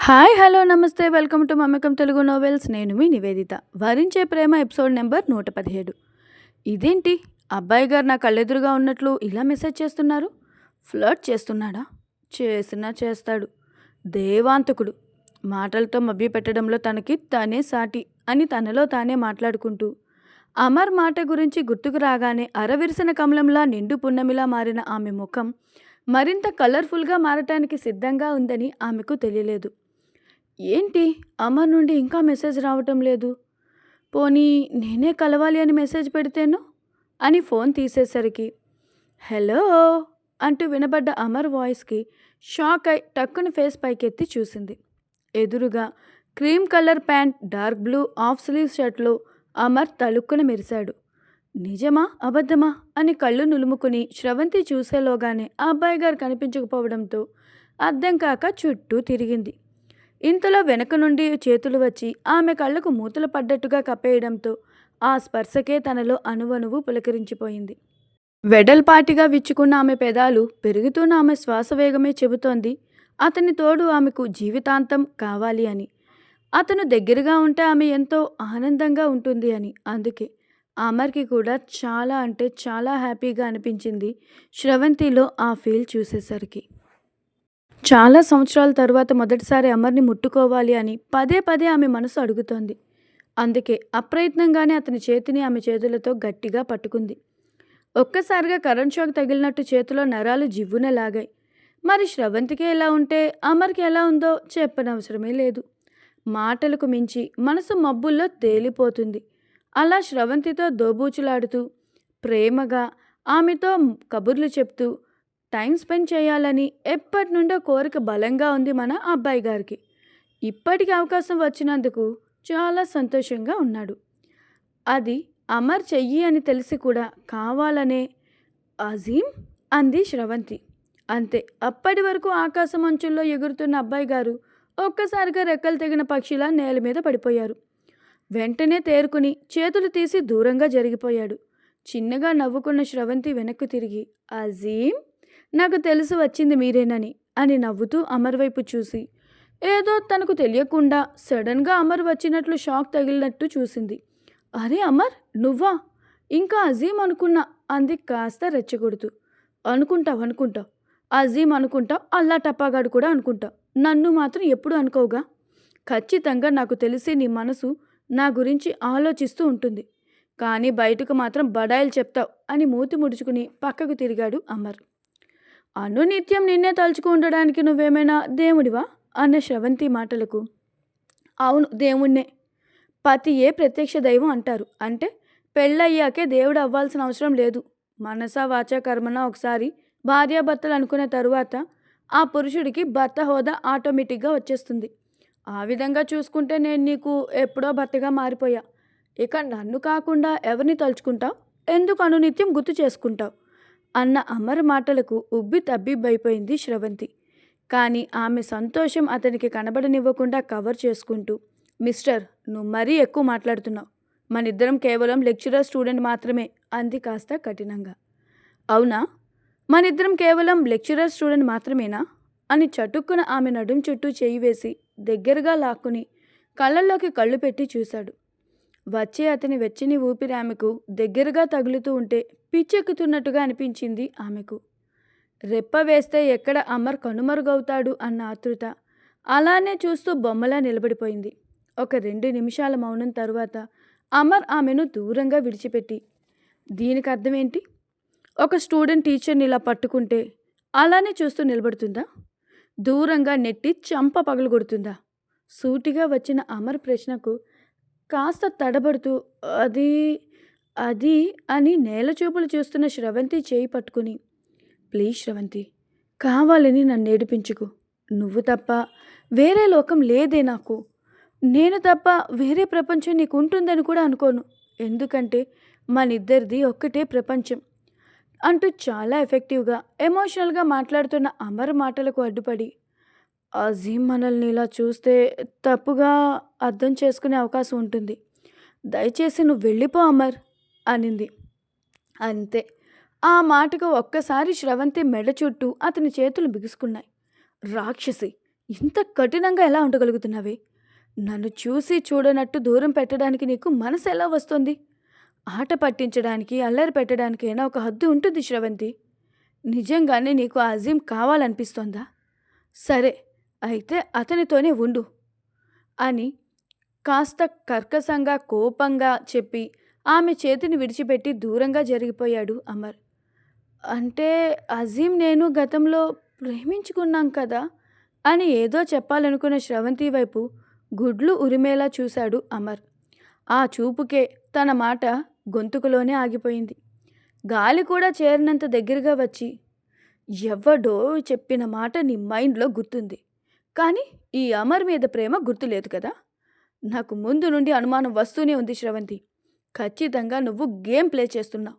Hi hello namaste. Welcome to మమ్మకం Telugu novels. నేను మీ నివేదిత. వరించే ప్రేమ episode number నూట పదిహేడు. ఇదేంటి? అబ్బాయి గారు నా కళ్ళెదురుగా ఉన్నట్లు ఇలా మెసేజ్ చేస్తున్నారు? ఫ్లర్ట్ చేస్తున్నాడా? చేసినా చేస్తాడు. దేవాంతకుడు. మాటలతో మభ్యపెట్టడంలో తనకి తనే సాటి అని తనలో తానే మాట్లాడుకుంటూ. అమర్ మాట గురించి గుర్తుకు రాగానే అరవిరిసిన కమలంలా నిండు పున్నమిలా మారిన ఆమె ముఖం మరింత కలర్ఫుల్గా మారటానికి సిద్ధంగా ఉందని ఆమెకు తెలియలేదు. ఏంటి? అమర్ నుండి ఇంకా మెసేజ్ రావటం లేదు. పోనీ నేనే కలవాలి అని మెసేజ్ పెడితేను? అని ఫోన్ తీసేసరికి హలో అంటూ వినబడ్డ అమర్ వాయిస్కి షాక్ అయి టక్కున ఫేస్ పైకెత్తి చూసింది. ఎదురుగా cream colour pant dark blue half sleeve షర్ట్లో Amar తలుక్కున మెరిశాడు. నిజమా? అబద్ధమా? అని కళ్ళు నులుముకుని స్రవంతి చూసేలోగానే ఆ అబ్బాయి గారు కనిపించకపోవడంతో అర్థం కాక చుట్టూ తిరిగింది. ఇంతలో వెనక నుండి చేతులు వచ్చి ఆమె కళ్ళకు మూతలు పడ్డట్టుగా కప్పేయడంతో ఆ స్పర్శకే తనలో అణువణువు పులకరించిపోయింది. వెడల్పాటిగా విచ్చుకున్న ఆమె పెదాలు పెరుగుతున్న ఆమె శ్వాస వేగమే చెబుతోంది. అతని తోడు ఆమెకు జీవితాంతం కావాలి అని. అతను దగ్గరగా ఉంటే ఆమె ఎంతో ఆనందంగా ఉంటుంది అని. అందుకే అమర్కి కూడా చాలా అంటే చాలా హ్యాపీగా అనిపించింది శ్రవంతిలో ఆ ఫీల్ చూసేసరికి. చాలా సంవత్సరాల తరువాత మొదటిసారి అమర్ని ముట్టుకోవాలి అని పదే పదే ఆమె మనసు అడుగుతోంది. అందుకే అప్రయత్నంగానే అతని చేతిని ఆమె చేతులతో గట్టిగా పట్టుకుంది. ఒక్కసారిగా కరెంట్ షాక్ తగిలినట్టు చేతిలో నరాలు జివ్వున లాగాయి మరి శ్రవంతికి ఎలా ఉంటే అమర్కి ఎలా ఉందో చెప్పనవసరమే లేదు. మాటలకు మించి మనసు మబ్బుల్లో తేలిపోతుంది. అలా శ్రవంతితో దోబూచులాడుతూ ప్రేమగా ఆమెతో కబుర్లు చెప్తూ టైం స్పెండ్ చేయాలని ఎప్పటి నుండో కోరిక బలంగా ఉంది మన అబ్బాయి గారికి. ఇప్పటికి అవకాశం వచ్చినందుకు చాలా సంతోషంగా ఉన్నాడు. అది అమర్ చెయ్యి అని తెలిసి కూడా కావాలనే అజీం అంది శ్రవంతి. అంతే అప్పటి వరకు ఆకాశం అంచుల్లో ఎగురుతున్న అబ్బాయి గారు ఒక్కసారిగా రెక్కలు తెగిన పక్షిలా నేల మీద పడిపోయారు. వెంటనే తేరుకుని చేతులు తీసి దూరంగా జరిగిపోయాడు. చిన్నగా నవ్వుకున్న శ్రవంతి వెనక్కు తిరిగి అజీం నాకు తెలుసు వచ్చింది మీరేనని అని నవ్వుతూ అమర్ వైపు చూసి. ఏదో తనకు తెలియకుండా సడన్గా అమర్ వచ్చినట్లు షాక్ తగిలినట్టు చూసింది. అరే అమర్ నువ్వా? ఇంకా అజీం అనుకున్నా అంది కాస్త రెచ్చగొడుతూ. అనుకుంటావు అనుకుంటావు అజీం అనుకుంటావు అల్లా టప్పాగాడు కూడా అనుకుంటావు నన్ను మాత్రం ఎప్పుడు అనుకోవుగా? ఖచ్చితంగా నాకు తెలిసి నీ మనసు నా గురించి ఆలోచిస్తూ ఉంటుంది. కానీ బయటకు మాత్రం బడాయిలు చెప్తావు అని మూతి ముడుచుకుని పక్కకు తిరిగాడు అమర్. అనునిత్యం నిన్నే తలుచుకు ఉండడానికి నువ్వేమైనా దేవుడివా? అన్న శ్రవంతి మాటలకు. అవును దేవుణ్ణే. పతియే ప్రత్యక్ష దైవం అంటారు. అంటే పెళ్ళయ్యాకే దేవుడు అవ్వాల్సిన అవసరం లేదు. మనస వాచ కర్మన ఒకసారి భార్యాభర్తలు అనుకున్న తరువాత ఆ పురుషుడికి భర్త హోదా ఆటోమేటిక్గా వచ్చేస్తుంది. ఆ విధంగా చూసుకుంటే నేను నీకు ఎప్పుడో భర్తగా మారిపోయా. ఇక నన్ను కాకుండా ఎవరిని తలుచుకుంటావు? ఎందుకు అనునిత్యం గుర్తు చేసుకుంటావు? అన్న అమర్ మాటలకు ఉబ్బి తబ్బిబ్బైపోయింది శ్రవంతి. కానీ ఆమె సంతోషం అతనికి కనబడనివ్వకుండా కవర్ చేసుకుంటూ మిస్టర్ నువ్వు మరీ ఎక్కువ మాట్లాడుతున్నావు. మనిద్దరం కేవలం లెక్చరర్ స్టూడెంట్ మాత్రమే అంది కాస్త కఠినంగా. అవునా? మనిద్దరం కేవలం లెక్చరర్ స్టూడెంట్ మాత్రమేనా అని చటుక్కున ఆమె నడుం చుట్టూ చేయి వేసి దగ్గరగా లాక్కుని కళ్ళల్లోకి కళ్ళు పెట్టి చూశాడు. వచ్చే అతని వెచ్చని ఊపిరి ఆమెకు దగ్గరగా తగులుతూ ఉంటే పిచ్చెక్కుతున్నట్టుగా అనిపించింది ఆమెకు. రెప్ప వేస్తే ఎక్కడ అమర్ కనుమరుగవుతాడు అన్న ఆతృత అలానే చూస్తూ బొమ్మలా నిలబడిపోయింది. ఒక రెండు నిమిషాల మౌనం తరువాత అమర్ ఆమెను దూరంగా విడిచిపెట్టి దీనికి అర్థమేంటి? ఒక స్టూడెంట్ టీచర్ని ఇలా పట్టుకుంటే అలానే చూస్తూ నిలబడుతుందా? దూరంగా నెట్టి చంప పగలగొడుతుందా? సూటిగా వచ్చిన అమర్ ప్రశ్నకు కాస్త తడబడుతూ అది అది అని నేల చూపులు చూస్తున్న శ్రవంతి చేయి పట్టుకుని ప్లీజ్ శ్రవంతి కావాలని నన్ను ఏడిపించుకు. నువ్వు తప్ప వేరే లోకం లేదే నాకు. నేను తప్ప వేరే ప్రపంచం నీకు ఉంటుందని కూడా అనుకోను. ఎందుకంటే మనిద్దరిది ఒక్కటే ప్రపంచం అంటూ చాలా ఎఫెక్టివ్గా ఎమోషనల్గా మాట్లాడుతున్న అమర్ మాటలకు అడ్డుపడి అజీం మనల్ని ఇలా చూస్తే తప్పుగా అర్థం చేసుకునే అవకాశం ఉంటుంది. దయచేసి నువ్వు వెళ్ళిపో అమర్ అనింది. అంతే. ఆ మాటకు ఒక్కసారి శ్రవంతి మెడ చుట్టూ అతని చేతులు బిగుసుకున్నాయి. రాక్షసి ఇంత కఠినంగా ఎలా ఉండగలుగుతున్నావే? నన్ను చూసి చూడనట్టు దూరం పెట్టడానికి నీకు మనసు ఎలా వస్తుంది? ఆట పట్టించడానికి అల్లరి పెట్టడానికైనా ఒక హద్దు ఉంటుంది శ్రవంతి. నిజంగానే నీకు ఆ అజీం కావాలనిపిస్తోందా? సరే అయితే అతనితోనే ఉండు అని కాస్త కర్కశంగా కోపంగా చెప్పి ఆమె చేతిని విడిచిపెట్టి దూరంగా జరిగిపోయాడు అమర్. అంటే అజీం నేను గతంలో ప్రేమించుకున్నాం కదా అని ఏదో చెప్పాలనుకున్న శ్రవంతి వైపు గుడ్లు ఉరిమేలా చూశాడు అమర్. ఆ చూపుకే తన మాట గొంతుకులోనే ఆగిపోయింది. గాలి కూడా చేరినంత దగ్గరగా వచ్చి ఎవడో చెప్పిన మాట నీ మైండ్లో గుర్తుంది. కానీ ఈ అమర్ మీద ప్రేమ గుర్తులేదు కదా? నాకు ముందు నుండి అనుమానం వస్తూనే ఉంది శ్రవంతి. ఖచ్చితంగా నువ్వు గేమ్ ప్లే చేస్తున్నావు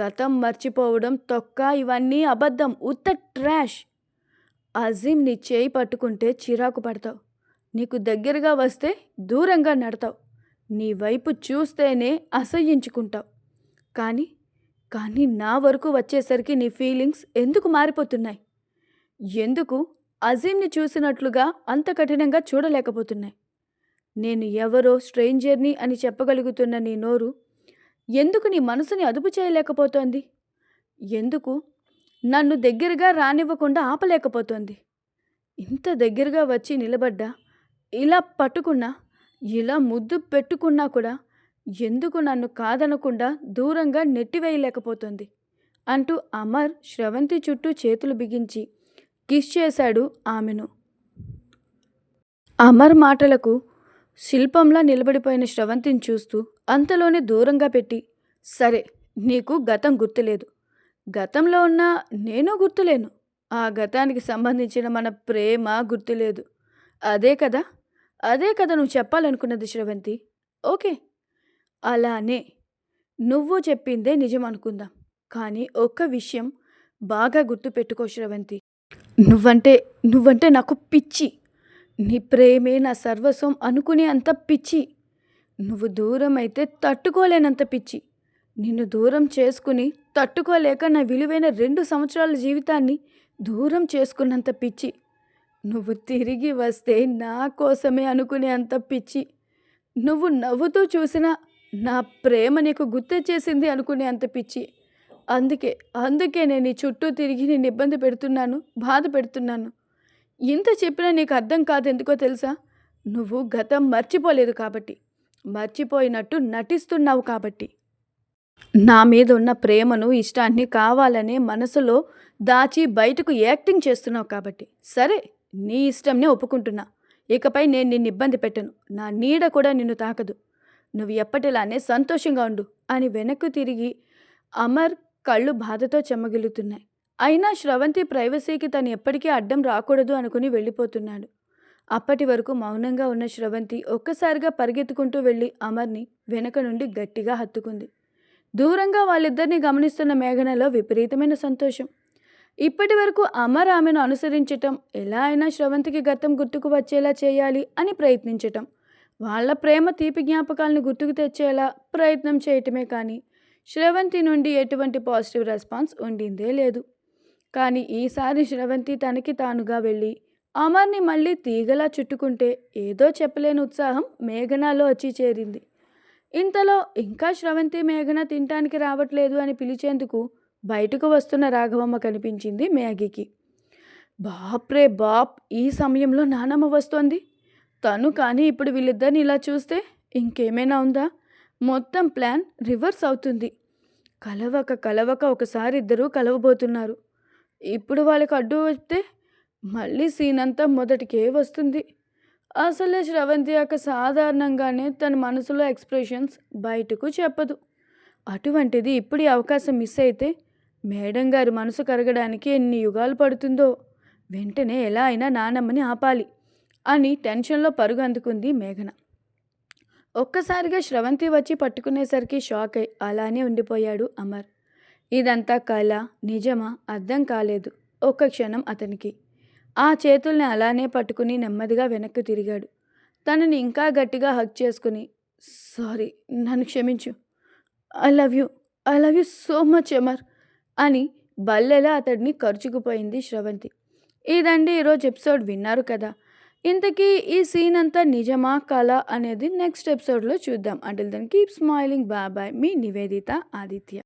గతం మర్చిపోవడం తొక్క ఇవన్నీ అబద్ధం ఉత్త ట్రాష్. అజీం నీ చేయి పట్టుకుంటే చిరాకు పడతావు. నీకు దగ్గరగా వస్తే దూరంగా నడతావు. నీ వైపు చూస్తేనే అసహ్యించుకుంటావు. కానీ కానీ నా వరకు వచ్చేసరికి నీ ఫీలింగ్స్ ఎందుకు మారిపోతున్నాయి? ఎందుకు అజీంని చూసినట్లుగా అంత కఠినంగా చూడలేకపోతున్నాయి. నేను ఎవరో స్ట్రేంజర్ని అని చెప్పగలుగుతున్న నీ నోరు ఎందుకు నీ మనసుని అదుపు చేయలేకపోతోంది? ఎందుకు నన్ను దగ్గరగా రానివ్వకుండా ఆపలేకపోతోంది? ఇంత దగ్గరగా వచ్చి నిలబడ్డా ఇలా పట్టుకున్నా ఇలా ముద్దు పెట్టుకున్నా కూడా ఎందుకు నన్ను కాదనకుండా దూరంగా నెట్టివేయలేకపోతుంది? అంటూ అమర్ శ్రవంతి చుట్టూ చేతులు బిగించి కిస్ చేశాడు ఆమెను. అమర్ మాటలకు శిల్పంలా నిలబడిపోయిన శ్రవంతిని చూస్తూ అంతలోనే దూరంగా పెట్టి సరే నీకు గతం గుర్తులేదు. గతంలో ఉన్న నేను గుర్తులేను. ఆ గతానికి సంబంధించిన మన ప్రేమ గుర్తులేదు. అదే కదా? అదే కదా నువ్వు చెప్పాలనుకున్నది శ్రవంతి? ఓకే. అలానే నువ్వు చెప్పిందే నిజం అనుకుందాం కానీ ఒక్క విషయం బాగా గుర్తుపెట్టుకో శ్రవంతి. నువ్వంటే నువ్వంటే నాకు పిచ్చి. నీ ప్రేమే నా సర్వస్వం అనుకునే అంత పిచ్చి. నువ్వు దూరం అయితే తట్టుకోలేనంత పిచ్చి. నిన్ను దూరం చేసుకుని తట్టుకోలేక నా విలువైన రెండు సంవత్సరాల జీవితాన్ని దూరం చేసుకున్నంత పిచ్చి. నువ్వు తిరిగి వస్తే నా కోసమే అనుకునే అంత పిచ్చి. నువ్వు నవ్వుతూ చూసినా నా ప్రేమ నీకు గుర్తొచ్చేసింది అనుకునే అంత పిచ్చి. అందుకే అందుకే నేను నీ చుట్టూ తిరిగి నేను ఇబ్బంది పెడుతున్నాను బాధ పెడుతున్నాను. ఇంత చెప్పినా నీకు అర్థం కాదు ఎందుకో తెలుసా? నువ్వు గతం మర్చిపోలేదు కాబట్టి మర్చిపోయినట్టు నటిస్తున్నావు కాబట్టి. నా మీద ఉన్న ప్రేమను ఇష్టాన్ని కావాలనే మనసులో దాచి బయటకు యాక్టింగ్ చేస్తున్నావు కాబట్టి. సరే నీ ఇష్టంనే ఒప్పుకుంటున్నా. ఇకపై నేను నిన్ను ఇబ్బంది పెట్టను. నా నీడ కూడా నిన్ను తాకదు. నువ్వు ఎప్పటిలానే సంతోషంగా ఉండు అని వెనక్కు తిరిగి అమర్ కళ్ళు బాధతో చెమ్మగిలుతున్నాయి అయినా శ్రవంతి ప్రైవసీకి తను ఎప్పటికీ అడ్డం రాకూడదు అనుకుని వెళ్ళిపోతున్నాడు. అప్పటి వరకు మౌనంగా ఉన్న శ్రవంతి ఒక్కసారిగా పరిగెత్తుకుంటూ వెళ్ళి అమర్ని వెనక నుండి గట్టిగా హత్తుకుంది. దూరంగా వాళ్ళిద్దరిని గమనిస్తున్న మేఘనలో విపరీతమైన సంతోషం. ఇప్పటి వరకు అమర్ ఆమెను అనుసరించటం ఎలా అయినా శ్రవంతికి గతం గుర్తుకు వచ్చేలా చేయాలి అని ప్రయత్నించటం వాళ్ళ ప్రేమ తీపి జ్ఞాపకాలను గుర్తుకు తెచ్చేలా ప్రయత్నం చేయటమే కానీ శ్రవంతి నుండి ఎటువంటి పాజిటివ్ రెస్పాన్స్ ఉండిందే లేదు. కానీ ఈసారి శ్రవంతి తనకి తానుగా వెళ్ళి అమర్ని మళ్ళీ తీగలా చుట్టుకుంటే ఏదో చెప్పలేని ఉత్సాహం మేఘనాలో వచ్చి చేరింది. ఇంతలో ఇంకా శ్రవంతి మేఘన తినటానికి రావట్లేదు అని పిలిచేందుకు బయటకు వస్తున్న రాఘవమ్మ కనిపించింది మ్యాగీకి. బాప్రే బాప్ ఈ సమయంలో నానమ్మ వస్తోంది. తను కానీ ఇప్పుడు వీళ్ళిద్దరిని ఇలా చూస్తే ఇంకేమైనా ఉందా? మొత్తం ప్లాన్ రివర్స్ అవుతుంది. కలవక కలవక ఒకసారి ఇద్దరూ కలవబోతున్నారు. ఇప్పుడు వాళ్ళకి అడ్డు వస్తే మళ్ళీ సీన్ అంతా మొదటికే వస్తుంది. అసలే శ్రవంతి అక్క సాధారణంగానే తన మనసులో ఎక్స్ప్రెషన్స్ బయటకు చెప్పదు. అటువంటిది ఇప్పుడు అవకాశం మిస్ అయితే మేడం గారి మనసు కరగడానికి ఎన్ని యుగాలు పడుతుందో వెంటనే ఎలా అయినా నానమ్మని ఆపాలి అని టెన్షన్లో పరుగు అందుకుంది మేఘన. ఒక్కసారిగా శ్రవంతి వచ్చి పట్టుకునేసరికి షాక్ అయి అలానే ఉండిపోయాడు అమర్. ఇదంతా కళ నిజమా? అర్థం కాలేదు. ఒక్క క్షణం అతనికి. ఆ చేతుల్ని అలానే పట్టుకుని నెమ్మదిగా వెనక్కి తిరిగాడు. తనని ఇంకా గట్టిగా హక్ చేసుకుని సారీ నన్ను క్షమించు. I love you. I love you so much Amar అని బల్లెలా అతడిని ఖర్చుకుపోయింది శ్రవంతి. ఇదండి ఈరోజు ఎపిసోడ్ విన్నారు కదా. ఇంతకీ ఈ సీన్ అంతా నిజమా కళ అనేది నెక్స్ట్ ఎపిసోడ్లో చూద్దాం. అంటే then keep smiling bye bye మీ నివేదిత ఆదిత్య.